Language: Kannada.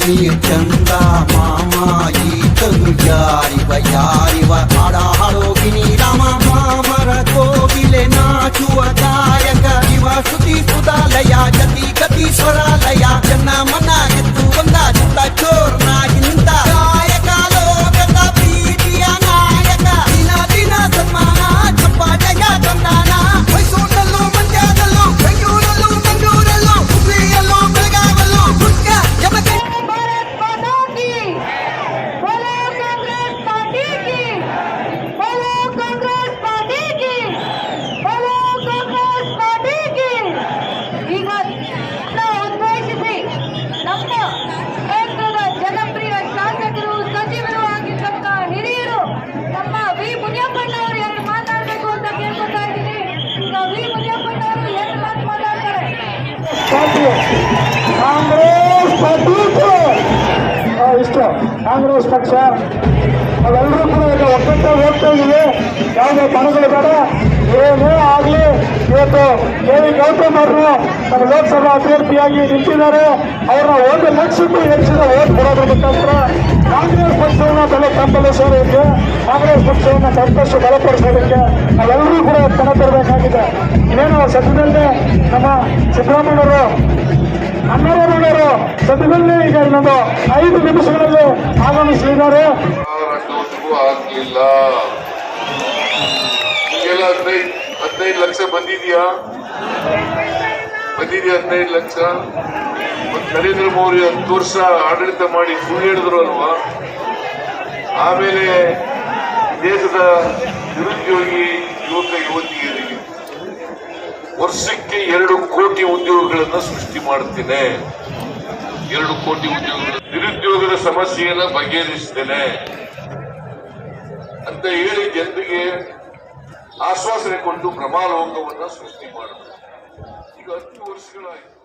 ನೀರ್ ಚಂದ ಮಾಮ ಈತನು ಯಾರಿವ ಯಾರಿವ ಹಾಡ ಹಾಡೋಗಿನಿ ಕಾಂಗ್ರೆಸ್ ಇಷ್ಟು. ಕಾಂಗ್ರೆಸ್ ಪಕ್ಷ. ನಾವೆಲ್ಲರೂ ಕೂಡ ಈಗ ಒಕ್ಕಟ್ಟಾಗಿ ಹೋಗ್ತಾ ಇದೀವಿ ಯಾವುದೇ ಮನಗಳು ಬೇಡ. ಏನೇ ಆಗಲಿ, ಇವತ್ತು ಕೆ ವಿ ಗೌತಮ್ ಅವರು ನಮ್ಮ ಲೋಕಸಭಾ ಅಭ್ಯರ್ಥಿಯಾಗಿ ನಿಂತಿದ್ದಾರೆ. ಅವ್ರನ್ನ ಒಂದು ಲಕ್ಷಕ್ಕೂ ಹೆಚ್ಚಿನ ಓಟ್ ಕೊಡೋದ್ರ ಮುಖಾಂತರ ಕಾಂಗ್ರೆಸ್ ಪಕ್ಷವನ್ನು ಬೆಲೆ ಕಂಪಲಿಸೋದಕ್ಕೆ ಕಾಂಗ್ರೆಸ್ ಪಕ್ಷವನ್ನು ಮತ್ತಷ್ಟು ಬಲಪಡಿಸೋದಕ್ಕೆ ನಾವೆಲ್ಲರೂ ಕೂಡ ಕಣ ತರಬೇಕಾಗಿದೆ. ಇನ್ನೇನು ಸದ್ಯದಲ್ಲೇ ನಮ್ಮ ಸಿದ್ದರಾಮಯ್ಯವರು ಅಣ್ಣರವರು ಸದ್ಯದಲ್ಲೇ ಈಗ ಇನ್ನೊಂದು ಐದು ನಿಮಿಷಗಳಲ್ಲಿ ಆಗಮಿಸಲಿದ್ದಾರೆ ಹದಿನೈದು ಹದಿನೈದು ಲಕ್ಷ ಬಂದಿದ್ಯಾ? ಬಂದಿದ್ಯಾ ಹದಿನೈದು ಲಕ್ಷ? ನರೇಂದ್ರ ಮೋದಿ ಹತ್ತು ವರ್ಷ ಆಡಳಿತ ಮಾಡಿ ಸುಳ್ಳು ಹೇಳಿದ್ರು ಅಲ್ವಾ? ಆಮೇಲೆ ದೇಶದ ನಿರುದ್ಯೋಗಿ ಯುವಕ ಯುವತಿಯರಿಗೆ ವರ್ಷಕ್ಕೆ ಎರಡು ಕೋಟಿ ಉದ್ಯೋಗಗಳನ್ನ ಸೃಷ್ಟಿ ಮಾಡ್ತೇನೆ ಎರಡು ಕೋಟಿ ಉದ್ಯೋಗಗಳು. ನಿರುದ್ಯೋಗದ ಸಮಸ್ಯೆಯನ್ನ ಬಗೆಹರಿಸ್ತೇನೆ ಅಂತ ಹೇಳಿ ಜನರಿಗೆ ಆಶ್ವಾಸನೆ ಕೊಟ್ಟು ಭ್ರಮಾಲೋಕವನ್ನ ಸೃಷ್ಟಿ ಮಾಡಿದ್ರು ಈಗ ಹತ್ತು ವರ್ಷಗಳಾಯ್ತು.